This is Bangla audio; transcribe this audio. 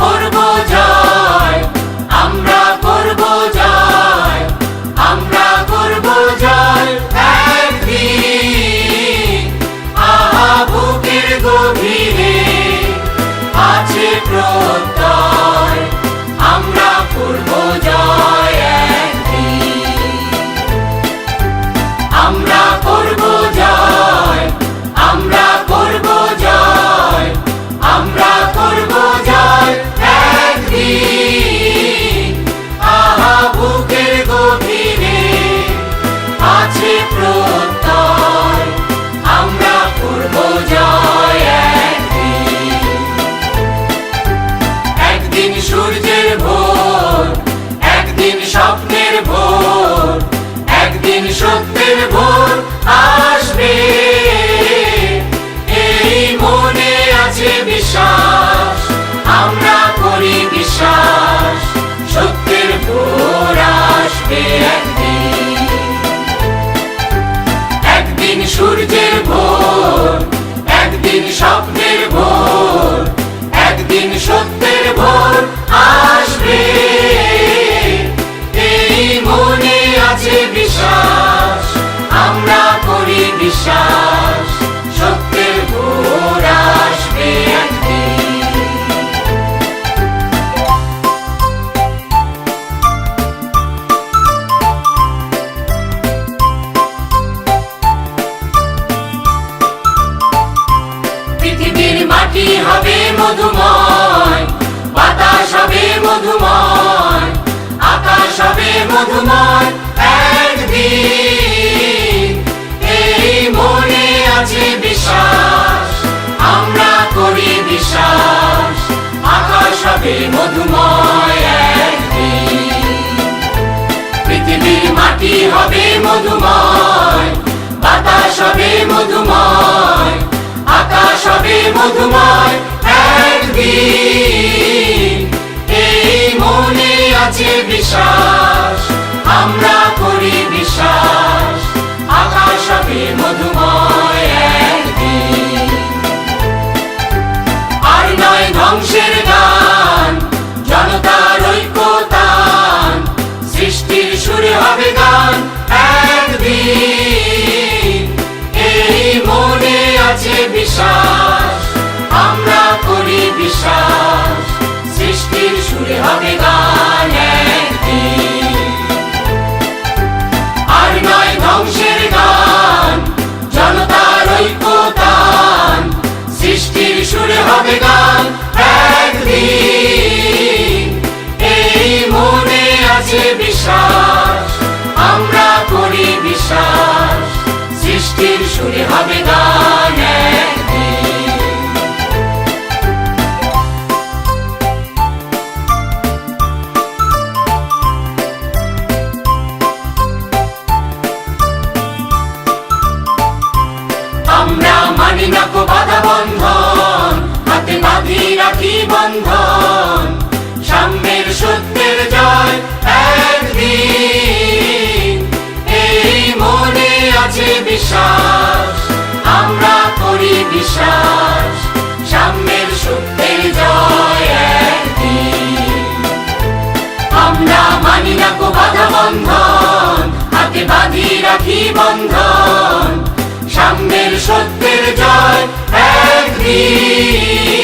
affordable. একদিন একদিন সূর্যের ভোর। মাটি হবে মধুময়, বাতাস হবে মধুময়, আকাশ হবে মধুময় একদিন। বিশ্বাস, আমরা করি বিশ্বাস, আকাশ হবে মধুময় একদিন। মাটি হবে মধুময়, বাতাস হবে মধুময় হবে মধুময় একদিন। এই মনে আছে বিশ্বাস, আমরা করি বিশ্বাস, আকাশ হবে মধুময় একদিন। আর নয় ধ্বংসের গান, জনতার ঐক্যতান, সৃষ্টির সুরে হবে গান একদিন। আছে বিশ্বাস, আমরা করি বিশ্বাস, সৃষ্টির সুরে হবে গান আর নয় ধ্বংসের গান, জনতার ঐক্যতান, সৃষ্টির সুরে হবে গান একদিন এই মনে আছে বিশ্বাস, আমরা করি বিশ্বাস, সৃষ্টির সুরে হবে গান আছে বিশ্বাস, আমরা করি বিশ্বাস সাম্যের সত্যের জয় আমরা মানি না কো বাধা বন্ধন, হাতে বাঁধি রাখি বন্ধন সাম্যের সত্যের জয় একদিন।